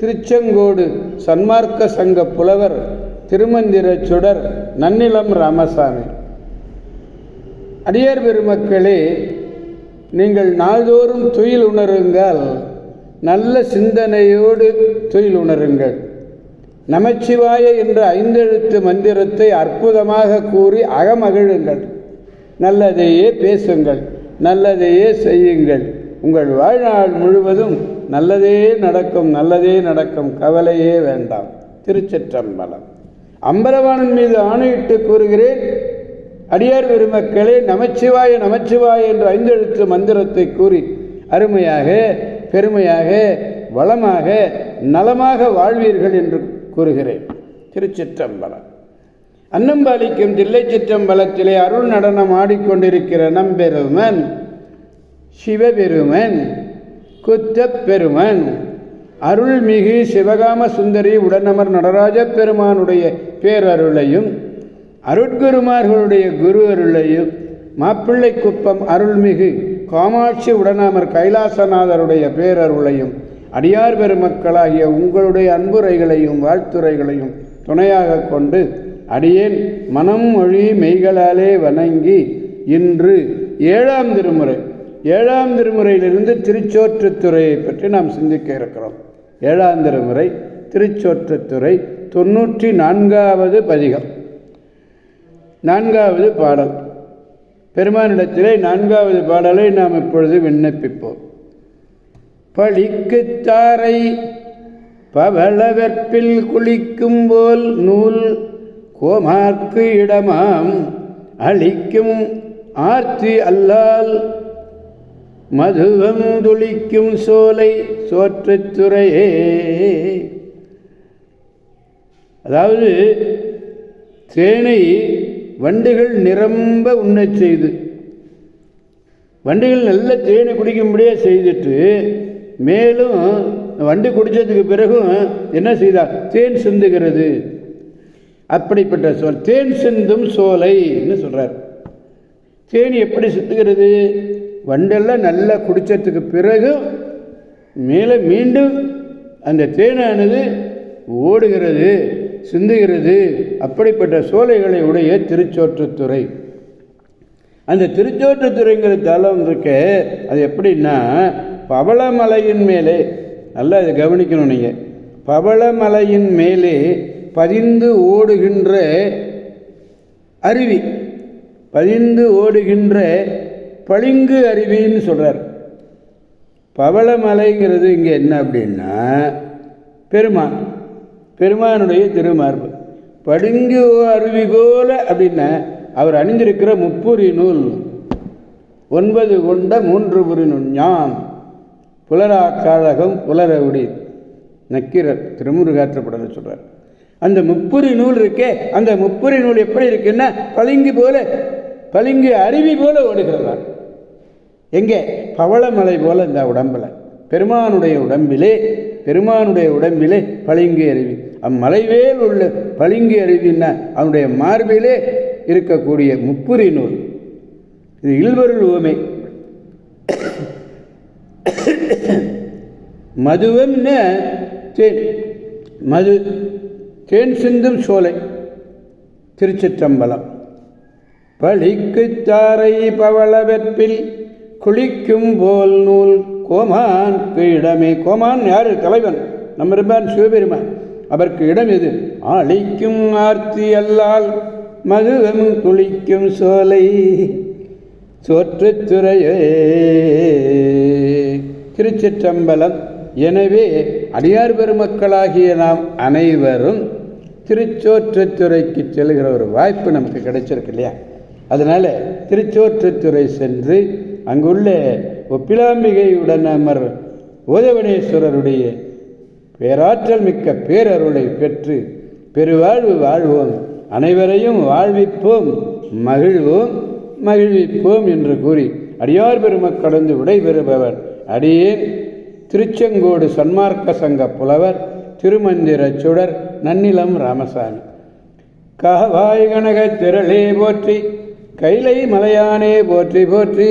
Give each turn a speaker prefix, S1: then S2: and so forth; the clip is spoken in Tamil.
S1: திருச்செங்கோடு சன்மார்க்க சங்க புலவர் திருமந்திர சுடர் நன்னிலம் ராமசாமி. அடியார் பெருமக்களே நீங்கள் நாள்தோறும் துயில் உணருங்கள். நல்ல சிந்தனையோடு துயில் உணருங்கள். நமச்சிவாய என்ற ஐந்தெழுத்து மந்திரத்தை அற்புதமாக கூறி அகமகிழுங்கள். நல்லதையே பேசுங்கள் நல்லதையே செய்யுங்கள். உங்கள் வாழ்நாள் முழுவதும் நல்லதே நடக்கும் நல்லதே நடக்கும் கவலையே வேண்டாம். திருச்சிற்றம்பலம். அம்பரவாணன் மீது ஆணையிட்டு கூறுகிறேன் அடியார் பெருமக்களே நமச்சிவாய நமச்சிவாய என்ற ஐந்தெழுத்து மந்திரத்தை கூறி அருமையாக பெருமையாக வளமாக நலமாக வாழ்வீர்கள் என்று கூறுகிறேன். திருச்சிற்றம்பலம். அன்னம்பாலிக்கும் தில்லை சிற்றம்பலத்திலே அருள் நடனம் ஆடிக்கொண்டிருக்கிற நம்பெருமன் சிவபெருமன் குத்தப் பெருமன் அருள்மிகு சிவகாம சுந்தரி உடனமர் நடராஜ பெருமானுடைய பேரருளையும் அருட்குருமார்களுடைய குரு அருளையும் மாப்பிள்ளை குப்பம் அருள்மிகு காமாட்சி உடனாமர் கைலாசநாதருடைய பேரருளையும் அடியார் பெருமக்களாகிய உங்களுடைய அன்புரைகளையும் வாழ்த்துரைகளையும் துணையாக கொண்டு அடியேன் மனம் மொழி மெய்களாலே வணங்கி இன்று ஏழாம் திருமுறை. ஏழாம் திருமுறையிலிருந்து திருச்சோற்றுத்துறையை பற்றி நாம் சிந்திக்க இருக்கிறோம். ஏழாம் திருமுறை திருச்சோற்றுத்துறை தொன்னூற்றி நான்காவது பதிகம். நான்காவது பாடல். பெருமானிடத்திலே நான்காவது பாடலை நாம் இப்பொழுது விண்ணப்பிப்போம். பழிக்குத்தாரை பவளவெற்பில் குளிக்கும் போல் நூல் கோமார்க்கு இடமாம். அழிக்கும் ஆர்த்தி அல்லால் மதுவம் துளிக்கும் சோலை சோற்றுத்துறையே. அதாவது தேனை வண்டுகள் நிரம்ப உண்ணச் செய்து வண்டுகள் நல்ல தேனை குடிக்கும்படியே செய்துட்டு மேலும் வண்டு குடித்ததுக்கு பிறகும் என்ன செய்தார் தேன் சிந்துகிறது. அப்படிப்பட்ட சொல். தேன் சிந்தும் சோலைன்னு சொல்கிறார் தேன் எப்படி சிந்துகிறது? வண்டெல்லாம் நல்லா குடித்ததுக்கு பிறகு மேலே மீண்டும் அந்த தேனானது ஓடுகிறது சிந்துகிறது. அப்படிப்பட்ட சோலைகளை உடைய திருச்சோற்றுத்துறை. அந்த திருச்சோற்றுத்துறைங்கிற தலம் இருக்க அது எப்படின்னா பவளமலையின் மேலே நல்லா இதை கவனிக்கணும் நீங்கள் பவளமலையின் மேலே பதிந்து ஓடுகின்ற அருவி பதிந்து ஓடுகின்ற பளிங்கு அருவின்னு சொல்கிறார் பவளமலைங்கிறது இங்கே என்ன அப்படின்னா பெருமான் பெருமானுடைய திருமார்பு. பளிங்கு அருவி போல அப்படின்னா அவர் அணிந்திருக்கிற முப்புரி நூல் ஒன்பது கொண்ட மூன்று புரி நூல் ஞான் புலர புலரவுடி நக்கீரர் திருமுருகாற்றப்படலை சொல்கிறார் அந்த முப்புரி நூல் இருக்கே அந்த முப்புரி நூல் எப்படி இருக்குன்னா பளிங்கு போல பளிங்கு அருவி போல ஓடுகிறதான் எங்கே? பவளமலை போல இந்த உடம்பில். பெருமானுடைய உடம்பிலே பெருமானுடைய உடம்பிலே பளிங்கு அருவி அம்மலைவேல் உள்ள பளிங்கு அருவின்னா அவனுடைய மார்பிலே இருக்கக்கூடிய முப்புரி நூல். இது இல்வருள் உவமை. மதுவம்னு தேன் மது தேன் சிந்தும் சோலை திருச்சிற்றம்பலம். பழிக்குத்தாரை பவளவெற்பில் குளிக்கும் போல் நூல் கோமான் இடமே கோமான் யார்? தலைவன். நம்மிருப்பான் சிவபெருமான். அவருக்கு இடம் எது? அழிக்கும் ஆர்த்தி அல்லால் மதுவம் குளிக்கும் சோலை. சோற்றுத்துறையே. திருச்சிற்றம்பலம். எனவே அடியார் பெருமக்களாகிய நாம் அனைவரும் திருச்சோற்றுத்துறைக்கு செல்கிற ஒரு வாய்ப்பு நமக்கு கிடைச்சிருக்கு இல்லையா? அதனால் திருச்சோற்றுத்துறை சென்று அங்குள்ள ஒப்பிலாம்பிகையுடன் அமர் ஓதவனேஸ்வரருடைய பேராற்றல் மிக்க பேரருளை பெற்று பெருவாழ்வு வாழ்வோம். அனைவரையும் வாழ்விப்போம் மகிழ்வோம் மகிழ்விப்போம் என்று கூறி அடியார் பெருமக்கடந்து விடைபெறுபவர் அடியேன் திருச்செங்கோடு சன்மார்க்க சங்க புலவர் திருமந்திர சுடர் நன்னிலம் ராமசாமி. கஹவாய் கனகத் திரளே போற்றி கைலை மலையானே போற்றி போற்றி.